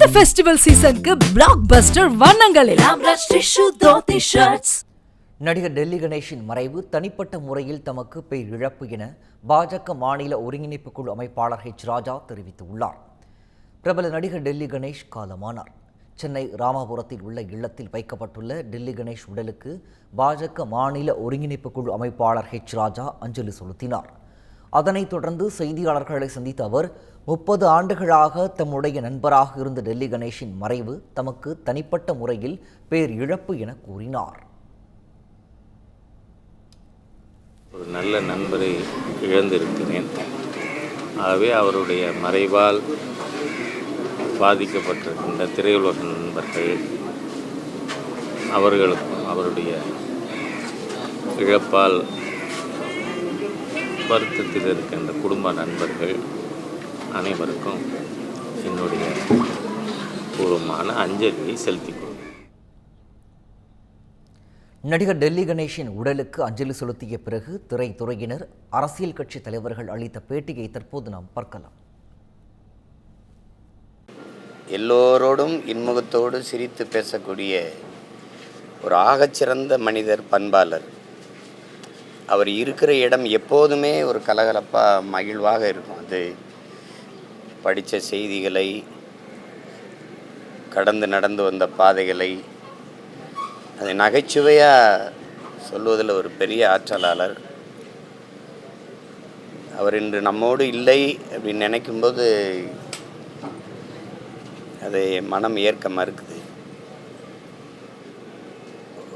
இந்த ஃபெஸ்டிவல் சீசனுக்கு பிளாக் பஸ்டர் வண்ணங்களில் நடிகர் டெல்லி கணேஷின் மறைவு தனிப்பட்ட முறையில் தமக்கு பேர் இழப்பு என பாஜக மாநில ஒருங்கிணைப்பு குழு அமைப்பாளர் ஹெச் ராஜா தெரிவித்துள்ளார். பிரபல நடிகர் டெல்லி கணேஷ் காலமானார். சென்னை ராமாபுரத்தில் உள்ள இல்லத்தில் வைக்கப்பட்டுள்ள டெல்லி கணேஷ் உடலுக்கு பாஜக மாநில ஒருங்கிணைப்பு குழு அமைப்பாளர் ஹெச் ராஜா அஞ்சலி செலுத்தினார். அதனைத் தொடர்ந்து செய்தியாளர்களை சந்தித்த அவர் முப்பது ஆண்டுகளாக தம்முடைய நண்பராக இருந்த டெல்லி கணேஷின் மறைவு தமக்கு தனிப்பட்ட முறையில் பேர் இழப்பு என கூறினார். ஒரு நல்ல நண்பரை இழந்திருக்கிறேன். ஆகவே அவருடைய மறைவால் பாதிக்கப்பட்டிருக்கின்ற திரையுலக நண்பர்கள் அவர்களுக்கும் அவருடைய இழப்பால் வருத்தத்தில் இருக்கின்ற குடும்ப நண்பர்கள் அனைவருக்கும் என்னுடைய பூர்வமான அஞ்சலியை செலுத்திக் நடிகர் டெல்லி கணேஷின் உடலுக்கு அஞ்சலி செலுத்திய பிறகு திரைத்துறையினர் அரசியல் கட்சி தலைவர்கள் அளித்த பேட்டியை தற்போது நாம் பார்க்கலாம். எல்லோரோடும் இன்முகத்தோடு சிரித்து பேசக்கூடிய ஒரு ஆகச்சிறந்த மனிதர் பண்பாளர். அவர் இருக்கிற இடம் எப்போதுமே ஒரு கலகலப்பாக மகிழ்வாக இருக்கும். அது படித்த செய்திகளை கடந்து நடந்து வந்த பாதைகளை அதை நகைச்சுவையாக சொல்வதில் ஒரு பெரிய ஆற்றலாளர். அவர் இன்று நம்மோடு இல்லை அப்படின்னு நினைக்கும்போது அதை மனம் ஏற்க மறுக்குது.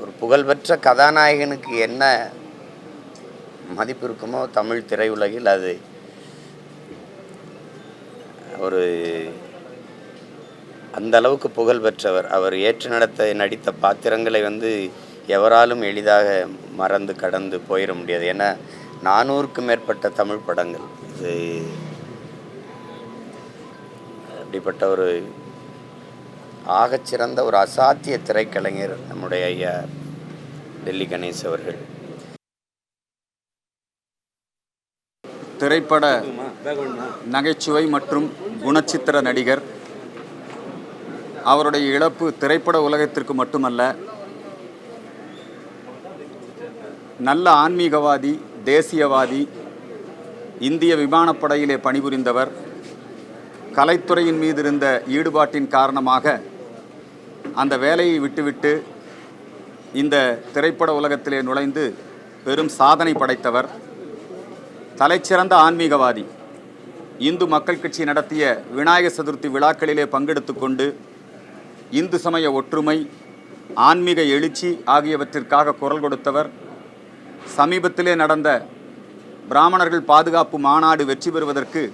ஒரு புகழ்பெற்ற கதாநாயகனுக்கு என்ன மதிப்பு இருக்குமோ தமிழ் திரையுலகில் அது. ஒரு அந்த அளவுக்கு புகழ் பெற்றவர். அவர் ஏற்று நடத்த நடித்த பாத்திரங்களை வந்து எவராலும் எளிதாக மறந்து கடந்து போயிட முடியாது. ஏன்னா நானூறுக்கும் மேற்பட்ட தமிழ் படங்கள். இது அப்படிப்பட்ட ஒரு ஆகச்சிறந்த ஒரு அசாத்திய திரைக்கலைஞர் நம்முடைய ஐயா டெல்லி கணேஷ் அவர்கள். திரைப்பட நகைச்சுவை மற்றும் குணச்சித்திர நடிகர். அவருடைய இழப்பு திரைப்பட உலகத்திற்கு மட்டுமல்ல நல்ல ஆன்மீகவாதி தேசியவாதி இந்திய விமானப்படையிலே பணிபுரிந்தவர் கலைத்துறையின் மீது இருந்த ஈடுபாட்டின் காரணமாக அந்த வேலையை விட்டுவிட்டு இந்த திரைப்பட உலகத்திலே நுழைந்து பெரும் சாதனை படைத்தவர். தலைச்சிறந்த ஆன்மீகவாதி. இந்து மக்கள் கட்சி நடத்திய விநாயக சதுர்த்தி விழாக்களிலே பங்கெடுத்து கொண்டு இந்து சமய ஒற்றுமை ஆன்மீக எழுச்சி ஆகியவற்றிற்காக குரல் கொடுத்தவர். சமீபத்திலே நடந்த பிராமணர்கள் பாதுகாப்பு மாநாடு வெற்றி பெறுவதற்கு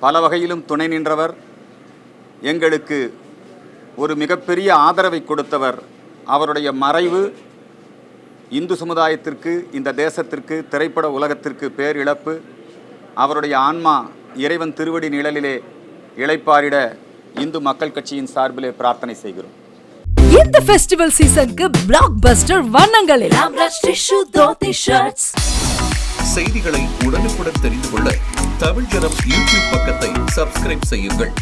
பல வகையிலும் துணை நின்றவர். எங்களுக்கு ஒரு மிகப்பெரிய ஆதரவை கொடுத்தவர். அவருடைய மறைவு இந்து சமுதாயத்திற்கு இந்த தேசத்திற்கு திரைப்பட உலகத்திற்கு பேரிழப்பு. அவருடைய ஆன்மா இறைவன் திருவடி நிழலிலே இளைப்பாரிட இந்து மக்கள் கட்சியின் சார்பிலே பிரார்த்தனை செய்கிறோம். இந்த ஃபெஸ்டிவல் சீசனுக்கு பிளாக் பஸ்டர் ஷர்ட்ஸ் செய்திகளை உடனுக்குடன் தெரிந்து கொள்ள தமிழ் ஜனம் யூடியூப் பக்கத்தை சப்ஸ்கிரைப் செய்யுங்கள்.